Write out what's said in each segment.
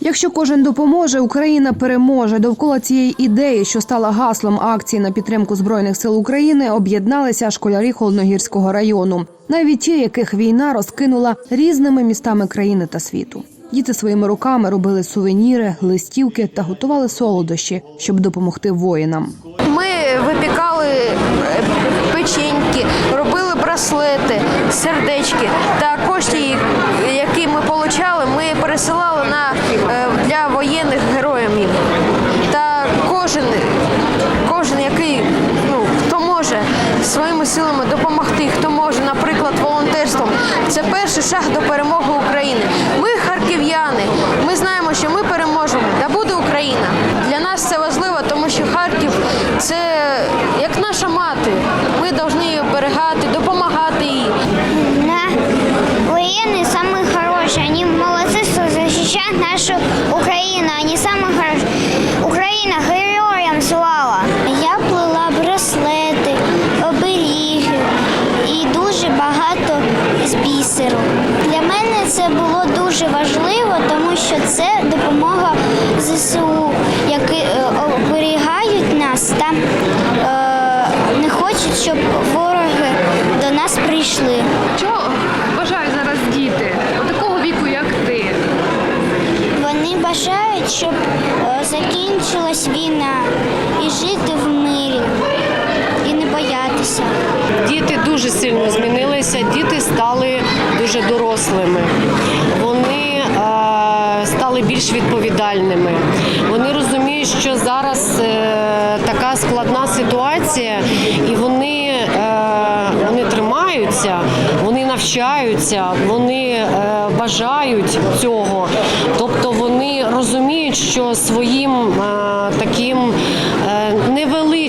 Якщо кожен допоможе, Україна переможе. Довкола цієї ідеї, що стала гаслом акції на підтримку збройних сил України, об'єдналися школярі Холодногірського району, навіть ті, яких війна розкинула різними містами країни та світу. Діти своїми руками робили сувеніри, листівки та готували солодощі, щоб допомогти воїнам. Ми випікали е, печеньки, робили браслети, сердечки та кошти, які ми отримали, ми пересилали на, е, для воєнних героїв. Та кожен, кожен, який ну, хто може своїми силами допомогти, хто може, наприклад, волонтерством, це перший шаг до перемоги України. Ми харків'яни, ми знаємо, це було дуже важливо, тому що це допомога ЗСУ, які е, оберігають нас та е, не хочуть, щоб вороги до нас прийшли. Чого бажають зараз діти такого віку, як ти? Вони бажають, щоб е, закінчилась війна і жити в мирі, і не боятися. Діти дуже сильно змінилися, діти стали дуже дорослими. Вони стали більш відповідальними. Вони розуміють, що зараз е, така складна ситуація, і вони, е, вони тримаються, вони навчаються, вони е, бажають цього. Тобто вони розуміють, що своїм таким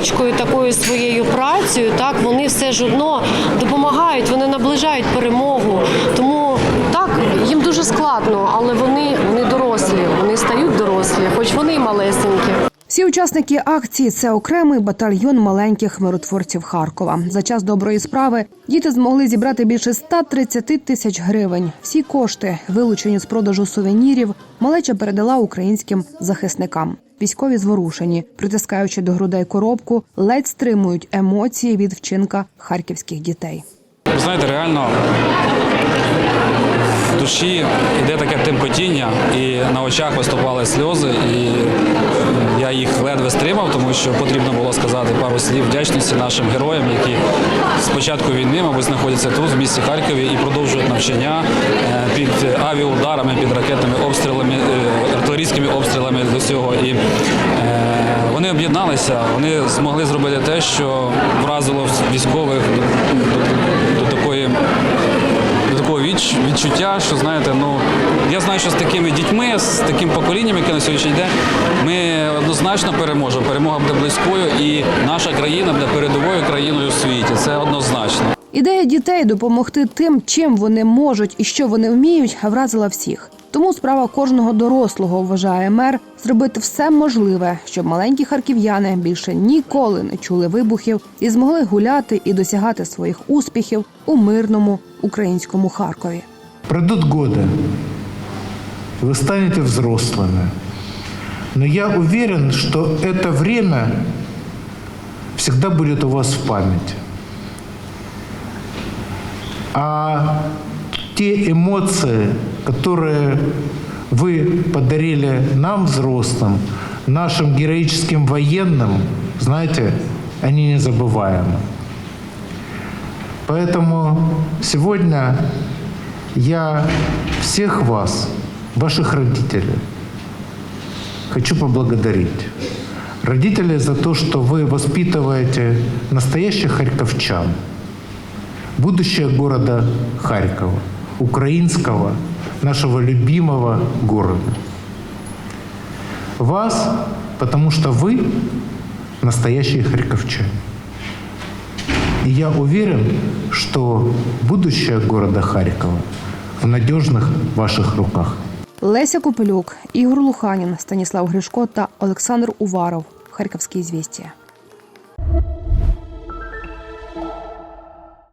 невеличкою такою своєю працею, так вони все ж одно допомагають, вони наближають перемогу. Тому так їм дуже складно, але вони, вони дорослі, вони стають дорослі, хоч вони й малесенькі. Всі учасники акції це окремий батальйон маленьких миротворців Харкова. За час доброї справи діти змогли зібрати більше 130 тисяч гривень. Всі кошти, вилучені з продажу сувенірів, малеча передала українським захисникам. Військові зворушені, притискаючи до грудей коробку, ледь стримують емоції від вчинка харківських дітей. Ви знаєте, реально в душі йде таке тимкотіння, і на очах виступали сльози, і я їх ледве стримав, тому що потрібно було сказати пару слів вдячності нашим героям, які з початку війни, мабуть, знаходяться тут, в місті Харкові, і продовжують навчання е, під авіаударами, під ракетними обстрілами, е, артилерійськими обстрілами до цього. І е, вони об'єдналися, вони змогли зробити те, що вразило військових до, до, до такої відчуття, що знаєте, ну я знаю, що з такими дітьми, з таким поколінням, яке на сьогоднішній день, ми однозначно переможемо. Перемога буде близькою, і наша країна буде передовою країною у світі. Це однозначно. Ідея дітей допомогти тим, чим вони можуть і що вони вміють, вразила всіх. Тому справа кожного дорослого вважає мер зробити все можливе, щоб маленькі харків'яни більше ніколи не чули вибухів і змогли гуляти і досягати своїх успіхів у мирному українському Харкові. Пройдут годы, вы станете взрослыми. Но я уверен, что это время всегда будет у вас в памяти. А те эмоции, которые вы подарили нам, взрослым, нашим героическим военным, знаете, они незабываемы. Поэтому сегодня я всех вас, ваших родителей, хочу поблагодарить. Родителей за то, что вы воспитываете настоящих харьковчан, будущее города Харькова, украинского, нашего любимого города. Вас, потому что вы настоящие харьковчане. И я уверен, что будущее города Харькова в надежных ваших руках. Леся Копелюк, Ігор Луханін, Станіслав Гришко та Олександр Уваров. Харківські звістя.